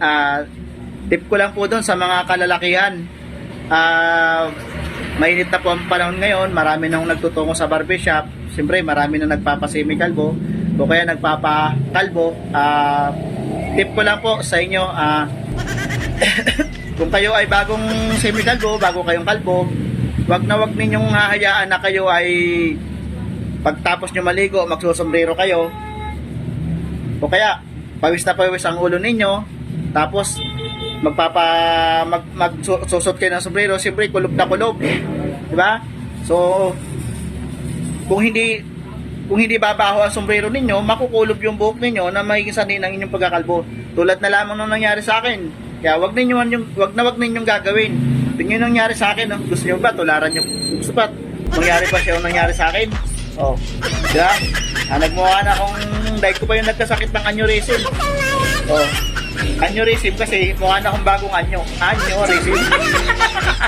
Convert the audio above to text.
ah, tip ko lang po doon sa mga kalalakihan. Ah, mainit na po ang panahon ngayon, marami nang nagtutungo sa barbershop. Siyempre, marami na nagpapasemikalbo o kaya nagpapakalbo. Ah, tip ko lang po sa inyo, ah, kung kayo ay bagong semikalbo, bago kayong kalbo, wag na wag ninyong hahayaan na kayo ay pagtapos nyo maligo, magsusombrero kayo. O kaya, pawis na pawis ang ulo ninyo, tapos magpapa mag, magsusot kayo ng sombrero, siyempre kulob na kulob. Di ba? So, kung hindi kung hindi babaho ang sombrero ninyo, makukulob yung buhok ninyo na magiging sanay ng inyong pagkakalbo. Tulad na lamang nung nangyari sa akin. Kaya wag ninyo yung wag na wag ninyong gagawin. Tingnan yung nangyari sa akin, no? gusto niyo ba tularan niyo? Gusto ba mangyari pa siya yung nangyari sa akin? Oh. Diba? Ah, nagmukha na akong dahil ko pa yung nagkasakit ng aneurysm. Oh. Aneurysm kasi mukha na akong bagong anyo. Aneurysm.